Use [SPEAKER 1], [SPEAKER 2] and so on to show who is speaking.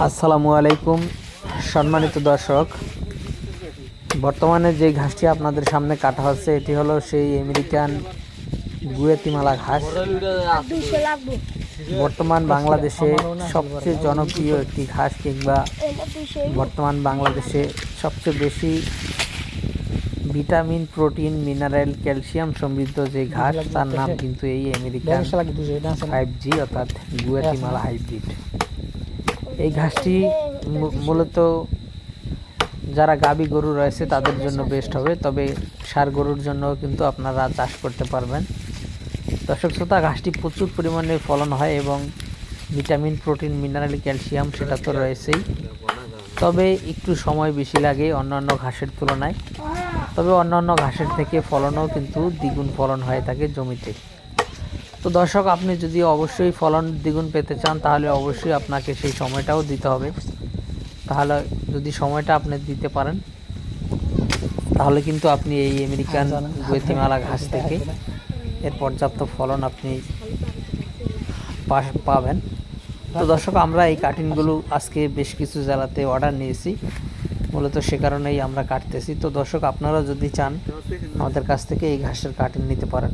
[SPEAKER 1] আসসালামু আলাইকুম সম্মানিত দর্শক। বর্তমানে যে ঘাসটি আপনাদের সামনে কাটা হচ্ছে এটি হলো সেই আমেরিকান গুয়েতিমালা ঘাস। বর্তমান বাংলাদেশে সবচেয়ে জনপ্রিয় একটি ঘাস কিংবা বর্তমান বাংলাদেশে সবচেয়ে বেশি ভিটামিন প্রোটিন মিনারেল ক্যালসিয়াম সমৃদ্ধ যে ঘাস তার নাম কিন্তু এই আমেরিকান ফাইভ জি অর্থাৎ গুয়াতিমালা হাইব্রিড। এই ঘাসটি মূলত যারা গাবি গরু রয়েছে তাদের জন্য বেস্ট হবে। তবে সার গরুর জন্য কিন্তু আপনারা চাষ করতে পারবেন। দর্শক শ্রোতা, ঘাসটি প্রচুর পরিমাণে ফলন হয় এবং ভিটামিন, প্রোটিন, মিনারেল, ক্যালসিয়াম সেটা তো রয়েছেই। তবে একটু সময় বেশি লাগে অন্যান্য ঘাসের তুলনায়। তবে অন্যান্য ঘাসের থেকে ফলনও কিন্তু দ্বিগুণ ফলন হয়ে থাকে জমিতে। তো দর্শক আপনি যদি অবশ্যই ফলন দ্বিগুণ পেতে চান তাহলে অবশ্যই আপনাকে সেই সময়টাও দিতে হবে। তাহলে যদি সময়টা আপনি দিতে পারেন তাহলে কিন্তু আপনি এই আমেরিকান গৈতিমালা ঘাস থেকে এর পর্যাপ্ত ফলন আপনি পাবেন। তো দর্শক আমরা এই কাটিংগুলো আজকে বেশ কিছু জেলাতে অর্ডার নিয়েছি। মূলত সে কারণেই আমরা কাটতেছি। তো দর্শক আপনারা যদি চান আমাদের কাছ থেকে এই ঘাসের কাটিং নিতে পারেন।